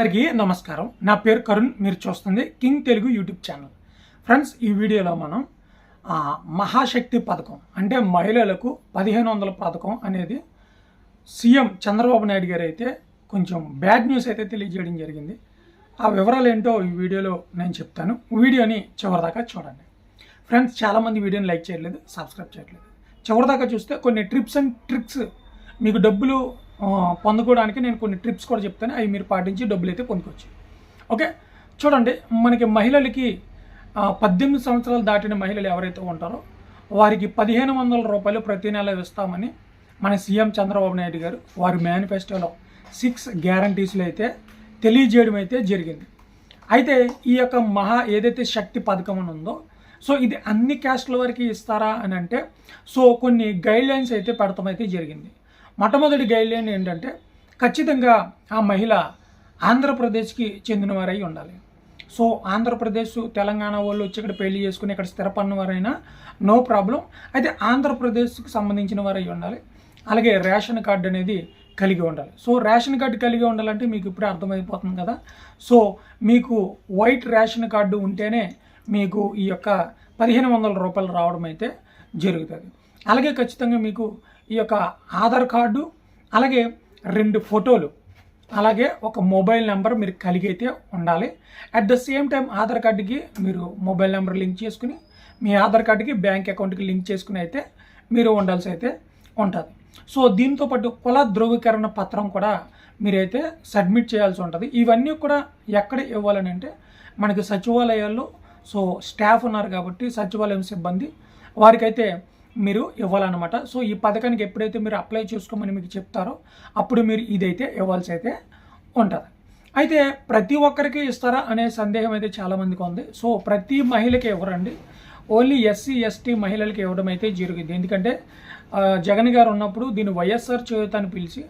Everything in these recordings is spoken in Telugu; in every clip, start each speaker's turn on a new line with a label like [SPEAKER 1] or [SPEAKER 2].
[SPEAKER 1] అందరికీ నమస్కారం. నా పేరు కరుణ్ మీరు చూస్తుంది king Telugu YouTube channel. Friends ఈ వీడియోలో మనం మహాశక్తి పథకం అంటే మహిళలకు పదిహేను వందల పథకం అనేది సీఎం చంద్రబాబు నాయుడు గారు అయితే కొంచెం బ్యాడ్ న్యూస్ అయితే తెలియజేయడం జరిగింది. ఆ వివరాలు ఏంటో ఈ వీడియోలో నేను చెప్తాను. వీడియోని చివరిదాకా చూడండి. ఫ్రెండ్స్ చాలామంది వీడియోని లైక్ చేయట్లేదు సబ్స్క్రైబ్ చేయట్లేదు. చివరిదాకా చూస్తే కొన్ని ట్రిప్స్ అండ్ ట్రిక్స్ మీకు డబ్బులు పొందుకోవడానికి నేను కొన్ని ట్రిప్స్ కూడా చెప్తాను. అవి మీరు పాటించి డబ్బులు అయితే పొందుకోవచ్చు. ఓకే? చూడండి మనకి మహిళలకి పద్దెనిమిది సంవత్సరాలు దాటిన మహిళలు ఎవరైతే ఉంటారో వారికి పదిహేను వందల రూపాయలు ప్రతి నెల ఇస్తామని మన సీఎం చంద్రబాబు నాయుడు గారు వారి మేనిఫెస్టోలో సిక్స్ గ్యారంటీస్లో అయితే తెలియజేయడం అయితే జరిగింది. అయితే ఈ యొక్క మహా ఏదైతే శక్తి పథకం అని ఉందో సో ఇది అన్ని క్యాస్ట్ల వరకు ఇస్తారా అని అంటే సో కొన్ని గైడ్ లైన్స్ అయితే పెడతాం అయితే జరిగింది. మొట్టమొదటి గైడ్లైన్ ఏంటంటే ఖచ్చితంగా ఆ మహిళ ఆంధ్రప్రదేశ్కి చెందినవారై ఉండాలి. సో ఆంధ్రప్రదేశ్ తెలంగాణ వాళ్ళు వచ్చి ఇక్కడ పెళ్ళి చేసుకుని ఇక్కడ స్థిరపడిన వారైనా నో ప్రాబ్లం. అయితే ఆంధ్రప్రదేశ్కి సంబంధించిన వారై ఉండాలి. అలాగే రేషన్ కార్డు అనేది కలిగి ఉండాలి. సో రేషన్ కార్డు కలిగి ఉండాలంటే మీకు ఇప్పుడే అర్థమైపోతుంది కదా. సో మీకు వైట్ రేషన్ కార్డు ఉంటేనే మీకు ఈ యొక్క పదిహేను వందల రూపాయలు రావడం అయితే జరుగుతుంది. అలాగే ఖచ్చితంగా మీకు ఈ యొక్క ఆధార్ కార్డు అలాగే రెండు ఫోటోలు అలాగే ఒక మొబైల్ నెంబర్ మీరు కలిగి అయితే ఉండాలి. At the same time Aadhaar కార్డుకి మీరు మొబైల్ నెంబర్ లింక్ చేసుకుని మీ ఆధార్ కార్డుకి బ్యాంక్ అకౌంట్కి లింక్ చేసుకుని అయితే మీరు ఉండాల్సి అయితే ఉంటుంది. సో దీంతో పాటు కుల ధృవీకరణ పత్రం కూడా మీరైతే సబ్మిట్ చేయాల్సి ఉంటుంది. ఇవన్నీ కూడా ఎక్కడ ఇవ్వాలని అంటే మనకి సచివాలయాల్లో సో స్టాఫ్ ఉన్నారు కాబట్టి సచివాలయం సిబ్బంది వారికైతే మీరు ఇవ్వాలన్నమాట. సో ఈ పథకానికి ఎప్పుడైతే మీరు అప్లై చేసుకోమని మీకు చెప్తారో అప్పుడు మీరు ఇదైతే ఇవ్వాల్సి అయితే ఉంటుంది. అయితే ప్రతి ఒక్కరికి ఇస్తారా అనే సందేహం అయితే చాలామందికి ఉంది. సో ప్రతి మహిళకి ఇవ్వరండి. ఓన్లీ ఎస్సీ ఎస్టీ మహిళలకి ఇవ్వడం అయితే జరిగింది. ఎందుకంటే జగన్ గారు ఉన్నప్పుడు దీన్ని వైఎస్ఆర్ చేయూత అని పిలిచి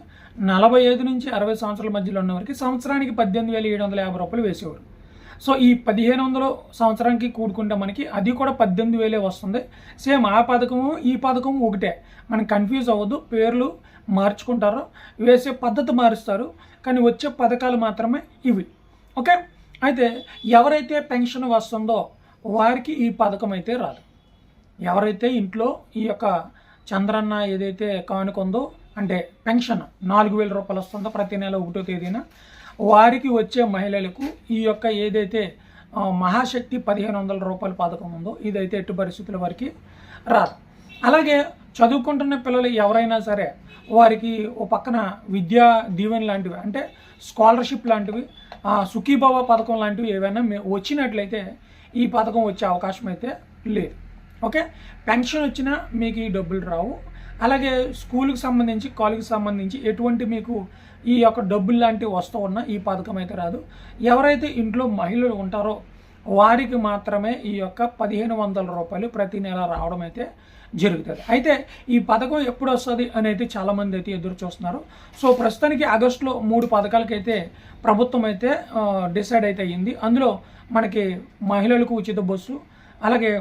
[SPEAKER 1] నలభై ఐదు నుంచి అరవై సంవత్సరాల మధ్యలో ఉన్న వారికి సంవత్సరానికి పద్దెనిమిది వేల ఏడు వందల యాభై రూపాయలు వేసేవారు. సో ఈ పదిహేను వందల సంవత్సరానికి కూడుకుంటే మనకి అది కూడా పద్దెనిమిది వేలే వస్తుంది. సేమ్ ఆ పథకము ఈ పథకం ఒకటే. మనం కన్ఫ్యూజ్ అవ్వద్దు పేర్లు మార్చుకుంటారు వేసే పద్ధతి మారుస్తారు కానీ వచ్చే పథకాలు మాత్రమే ఇవి. ఓకే? అయితే ఎవరైతే పెన్షన్ వస్తుందో వారికి ఈ పథకం అయితే రాదు. ఎవరైతే ఇంట్లో ఈ యొక్క చంద్రన్న ఏదైతే కానుకుందో అంటే పెన్షన్ నాలుగు వేల రూపాయలు వస్తుందో ప్రతి నెల ఒకటో తేదీన వారికి వచ్చే మహిళలకు ఈ యొక్క ఏదైతే మహాశక్తి పదిహేను వందల రూపాయల పథకం ఉందో ఇదైతే ఎట్టి పరిస్థితుల వారికి రాదు. అలాగే చదువుకుంటున్న పిల్లలు ఎవరైనా సరే వారికి ఓ పక్కన విద్యా దీవెన లాంటివి అంటే స్కాలర్షిప్ లాంటివి సుఖీభవ పథకం లాంటివి ఏవైనా మే- వచ్చినట్లయితే ఈ పథకం వచ్చే అవకాశం అయితే లేదు. ఓకే? పెన్షన్ వచ్చినా మీకు ఈ డబ్బులు రావు. అలాగే స్కూల్కి సంబంధించి కాలేజ్కి సంబంధించి ఎటువంటి మీకు ఈ యొక్క డబ్బులు లాంటివి వస్తూ ఉన్నా ఈ పథకం అయితే రాదు. ఎవరైతే ఇంట్లో మహిళలు ఉంటారో వారికి మాత్రమే ఈ యొక్క పదిహేను వందల రూపాయలు ప్రతి నెల రావడం అయితే జరుగుతుంది. అయితే ఈ పథకం ఎప్పుడు వస్తుంది అని అయితే చాలామంది అయితే ఎదురు చూస్తున్నారు. సో ప్రస్తుతానికి ఆగస్టులో మూడు పథకాలకైతే ప్రభుత్వం అయితే డిసైడ్ అయితే అయ్యింది అందులో మనకి మహిళలకు ఉచిత బస్సు అలాగే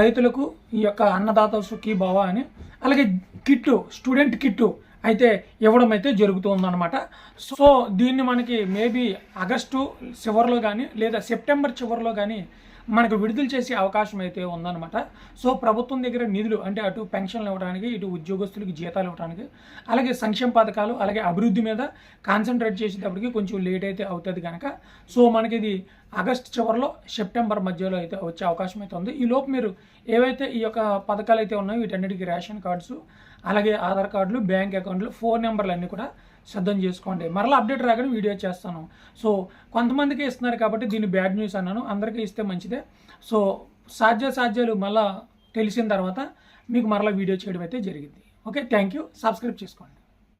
[SPEAKER 1] రైతులకు ఈ యొక్క అన్నదాత సుఖీ భవ అని అలాగే కిట్టు స్టూడెంట్ కిట్టు అయితే ఇవ్వడం అయితే జరుగుతుందన్నమాట. సో దీన్ని మనకి మేబీ ఆగస్టు చివరిలో కానీ లేదా సెప్టెంబర్ చివరిలో కానీ మనకు విడుదల చేసే అవకాశం అయితే ఉందన్నమాట. సో ప్రభుత్వం దగ్గర నిధులు అంటే అటు పెన్షన్లు ఇవ్వడానికి ఇటు ఉద్యోగస్తులకు జీతాలు ఇవ్వడానికి అలాగే సంక్షేమ పథకాలు అలాగే అభివృద్ధి మీద కాన్సన్ట్రేట్ చేసేటప్పటికి కొంచెం లేట్ అయితే అవుతుంది కనుక సో మనకి ఇది ఆగస్ట్ చివరిలో సెప్టెంబర్ మధ్యలో అయితే వచ్చే అవకాశం అయితే ఉంది. ఈ లోపు మీరు ఏవైతే ఈ యొక్క పథకాలు అయితే ఉన్నాయో వీటన్నిటికీ రేషన్ కార్డ్స్ అలాగే ఆధార్ కార్డులు బ్యాంక్ అకౌంట్లు ఫోన్ నెంబర్లు అన్నీ కూడా సిద్ధం చేసుకోండి. మరలా అప్డేట్ రాగానే వీడియో చేస్తాను. సో కొంతమందికి ఇస్తున్నారు కాబట్టి దీన్ని బ్యాడ్ న్యూస్ అన్నాను. అందరికీ ఇస్తే మంచిదే. సో సాధ్య సాధ్యాలు మళ్ళా తెలిసిన తర్వాత మీకు మరలా వీడియో చేయడం అయితే జరిగింది. ఓకే థ్యాంక్ యూ సబ్స్క్రైబ్ చేసుకోండి.